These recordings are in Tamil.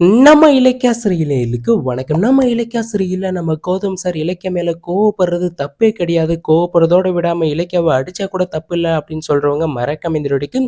நம்ம இலக்கியாசிரியர்களுக்கு வணக்கம். நம்ம இலக்கியாசிரியர்ல நம்ம கோதம் சார் இலக்கிய மேல கோவப்படுறது தப்பே கிடையாது. கோவப்படுறதோட விடாம இலக்கியாவை அடிச்சா கூட தப்பு இல்லை அப்படின்னு சொல்றவங்க மறக்காம இந்த வீடியோக்கு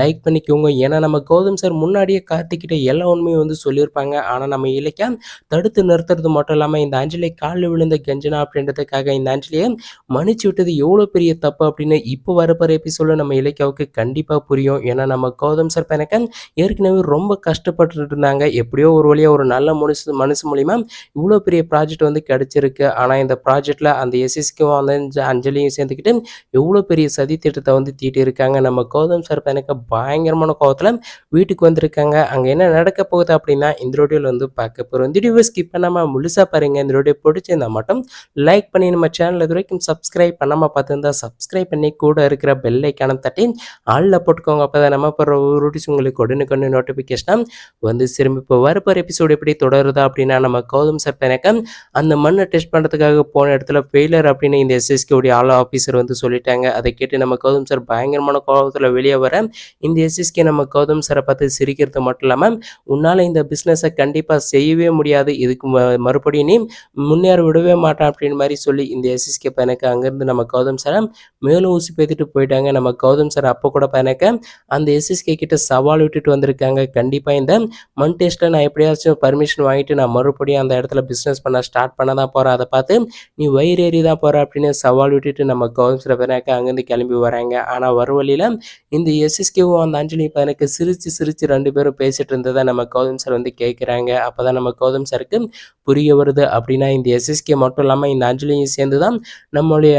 லைக் பண்ணிக்கோங்க. ஏன்னா நம்ம கௌதம் சார் முன்னாடியே காத்துக்கிட்ட எல்லா உண்மையும் வந்து சொல்லியிருப்பாங்க. ஆனா நம்ம இலக்கியா தடுத்து நிறுத்துறது மட்டும் இல்லாம இந்த அஞ்சலி காலில் விழுந்த கெஞ்சனா அப்படின்றதுக்காக இந்த அஞ்சலியை மன்னிச்சு விட்டது எவ்வளோ பெரிய தப்பு அப்படின்னு இப்போ வரப்போற எபிசோட நம்ம இலக்கியாவுக்கு கண்டிப்பா புரியும். ஏன்னா நம்ம கௌதம் சார் பெனக்க ஏற்கனவே ரொம்ப கஷ்டப்பட்டு இருந்தாங்க. எப்படியோ ஒரு வழியாக ஒரு நல்ல மனுஷ மனுஷ மூலிமா இவ்வளோ பெரிய ப்ராஜெக்ட் வந்து கிடச்சிருக்கு ஆனால் இந்த ப்ராஜெக்டில் அந்த எஸ்எஸ்கேவும் அந்த அஞ்சலியும் சேர்ந்துக்கிட்டு எவ்வளோ பெரிய சதி திட்டத்தை வந்து தீட்டியிருக்காங்க. நம்ம கௌதம் சார் எனக்கு பயங்கரமான கோவத்தில் வீட்டுக்கு வந்திருக்காங்க. அங்கே என்ன நடக்க போகுது அப்படின்னா இந்த ரோடியோவில் வந்து பார்க்க போகிறோம் இந்த வீடியோவை ஸ்கிப் பண்ணாமல் முழுசா பாருங்கள் இந்த ரோடியோ பிடிச்சிருந்தா மட்டும் லைக் பண்ணி நம்ம சேனல் இது வரைக்கும் சப்ஸ்கிரைப் பண்ணாம பார்த்துருந்தா சப்ஸ்கிரைப் பண்ணி கூட இருக்கிற பெல் ஐக்கானம் தட்டி ஆளில் போட்டுக்கோங்க. அப்பதான் நம்ம போடுற வீடியோஸ் உங்களுக்கு உடனுக்குடனே நோட்டிஃபிகேஷனாக வந்து திரும்பி இப்போ வரப்போகிற எபிசோடு எப்படி தொடருதா அப்படின்னா நம்ம கௌதம் சார் பெனக்க அந்த மண்ணை டெஸ்ட் பண்ணுறதுக்காக போன இடத்துல ஃபெயிலர் அப்படின்னு இந்த எஸ்எஸ்கே உடைய ஆஃபீஸர் வந்து சொல்லிட்டாங்க. அதை கேட்டு நம்ம கௌதம் சார் பயங்கரமான கோபத்தில் வெளியே வர இந்த எஸ்எஸ்கே நம்ம கௌதம் சாரை பார்த்து சிரிக்கிறது மட்டும் இல்லாமல் உன்னால் இந்த பிஸ்னஸை கண்டிப்பாக செய்யவே முடியாது. இதுக்கு ம மறுபடியும் நீ முன்னேற விடவே மாட்டான் அப்படின்னு மாதிரி சொல்லி இந்த எஸ்எஸ்கே பெனக்க அங்கேருந்து நம்ம கௌதம் சாரை மேலும் ஊசி பேத்துட்டு போயிட்டாங்க. நம்ம கௌதம் சார் அப்போ கூட பெனக்க அந்த எஸ்எஸ்கே கிட்ட சவால் விட்டுட்டு வந்திருக்காங்க. கண்டிப்பாக இந்த மண் விட்டு நான் எப்படியாச்சும் பர்மிஷன் வாங்கிட்டு நான் மறுபடியும் அந்த இடத்துல பிஸ்னஸ் பண்ண ஸ்டார்ட் பண்ண தான் போகிறேன். அதை பார்த்து நீ வயிறு ஏறி தான் போகிற அப்படின்னு சவால் விட்டுட்டு நம்ம கௌதம் சார் அங்கேருந்து கிளம்பி வராங்க. ஆனால் வர வழியில் இந்த எஸ்எஸ்கேவும் அந்த அஞ்சலி பதினக்கு சிரித்து சிரித்து ரெண்டு பேரும் பேசிகிட்டு இருந்ததை நம்ம கௌதம் சார் வந்து கேட்குறாங்க. அப்போ தான் நம்ம கௌதம் சாருக்கு புரிய வருது. அப்படின்னா இந்த எஸ்எஸ்கே மட்டும் இல்லாமல் இந்த அஞ்சலியும் சேர்ந்து தான் நம்மளுடைய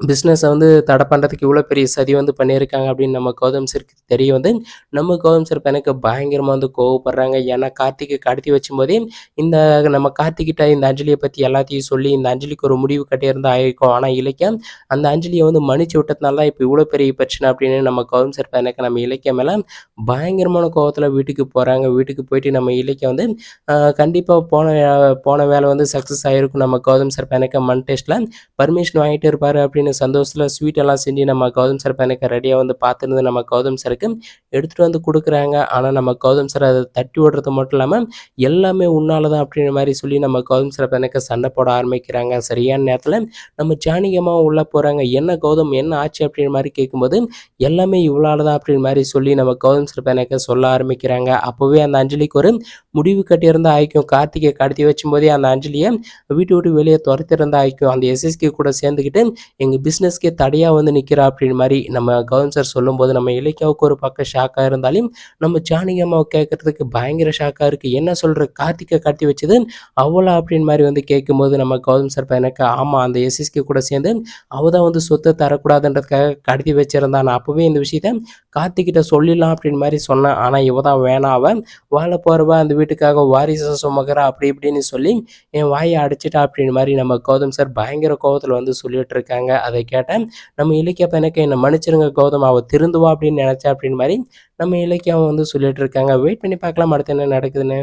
பிஸ்னஸை வந்து தடை பண்ணுறதுக்கு இவ்வளோ பெரிய சதி வந்து பண்ணியிருக்காங்க அப்படின்னு நம்ம கௌதம் சருக்கு தெரிய வந்து நம்ம கௌதம் சார் எனக்கு பயங்கரமாக வந்து கோவப்படுறாங்க. ஏன்னா கார்த்திகை கடத்தி வச்சும்போதே இந்த நம்ம கார்த்திகிட்ட இந்த அஞ்சலியை பற்றி எல்லாத்தையும் சொல்லி இந்த அஞ்சலிக்கு ஒரு முடிவு கட்டியிருந்தா ஆயிருக்கும். ஆனால் இலக்கியம் அந்த அஞ்சலியை வந்து மன்னிச்சு விட்டதுனால தான் இப்போ இவ்வளோ பெரிய பிரச்சனை அப்படின்னு நம்ம கௌதம் சார் எனக்கு நம்ம இலக்கியம் மேலே பயங்கரமான கோவத்தில் வீட்டுக்கு போகிறாங்க. வீட்டுக்கு போயிட்டு நம்ம இலக்கியம் வந்து கண்டிப்பாக போன போன வேலை வந்து சக்ஸஸ் ஆகிருக்கும். நம்ம கௌதம் சார் எனக்கு மண் டெஸ்ட்டில் பர்மிஷன் வாங்கிட்டு இருப்பார் அப்படின்னு சந்தோஷத்தில் ஸ்வீட் எல்லாம் செஞ்சு நம்ம கௌதம் சார் பையனுக்கு ரெடியாக வந்து பார்த்துருந்து நம்ம கௌதம் சாருக்கு எடுத்துகிட்டு வந்து கொடுக்குறாங்க. ஆனால் நம்ம கௌதம் சார் அதை தட்டி விடுறது மட்டும் இல்லாமல் எல்லாமே உன்னால தான் அப்படின்ற மாதிரி சொல்லி நம்ம கௌதம் சார் பையனுக்கு சண்டை போட ஆரம்பிக்கிறாங்க. சரியான நேரத்தில் நம்ம ஜானிகமாக உள்ளே போகிறாங்க. என்ன கௌதம் என்ன ஆச்சு அப்படின்ற மாதிரி கேட்கும்போது எல்லாமே இவ்வளோ தான் அப்படின்ற மாதிரி சொல்லி நம்ம கௌதம் சார் பையனுக்கு சொல்ல ஆரம்பிக்கிறாங்க. அப்போவே அந்த அஞ்சலிக்கு ஒரு முடிவு கட்டியிருந்த ஆய்க்கும் கார்த்திகை கடத்தி வச்சும்போதே அந்த அஞ்சலியை வீட்டு விட்டு வெளியே துரத்திருந்த ஆய்க்கும் அந்த எஸ்எஸ்கே கூட சேர்ந்துக்கிட்டு எங்கள் பிஸ்னஸ்க்கே தடையாக வந்து நிற்கிறா அப்படின்ற மாதிரி நம்ம கௌதம் சார் சொல்லும்போது நம்ம இலக்கியாவுக்கு ஒரு பக்கம் ஷாக்காக இருந்தாலும் நம்ம ஜானகி அம்மாவை கேட்குறதுக்கு பயங்கர ஷாக்காக இருக்குது. என்ன சொல்கிற கார்த்திகை கடத்தி வச்சது அவ்வளோ அப்படின்னு மாதிரி வந்து கேட்கும்போது நம்ம கௌதம் சார் எனக்கு ஆமாம் அந்த எஸ்எஸ்கே கூட சேர்ந்து அவள் தான் வந்து சொத்தை தரக்கூடாதுன்றதுக்காக கடத்தி வச்சிருந்தா. நான் அப்போவே இந்த விஷயத்த கார்த்திகிட்ட சொல்லிடலாம் அப்படின்னு மாதிரி சொன்னேன். ஆனால் இவ தான் வேணாம் அவன் வாழ போகிறவ அந்த வீட்டுக்காக வாரிசை சுமக்கிறா அப்படி இப்படின்னு சொல்லி என் வாயை அடிச்சிட்டா அப்படின்னு மாதிரி நம்ம கௌதம் சார் பயங்கர கோபத்தில் வந்து சொல்லிட்டு இருக்காங்க. அதை கேட்டேன் நம்ம இலக்கிய எனக்கு என்னை மன்னிச்சிருங்க கௌதம் அவள் திருந்துவா அப்படின்னு நினச்சா அப்படின்னு மாதிரி நம்ம இலக்கியம் வந்து சொல்லிட்டு இருக்காங்க. வெயிட் பண்ணி பார்க்கலாம் அடுத்து என்ன நடக்குதுன்னு.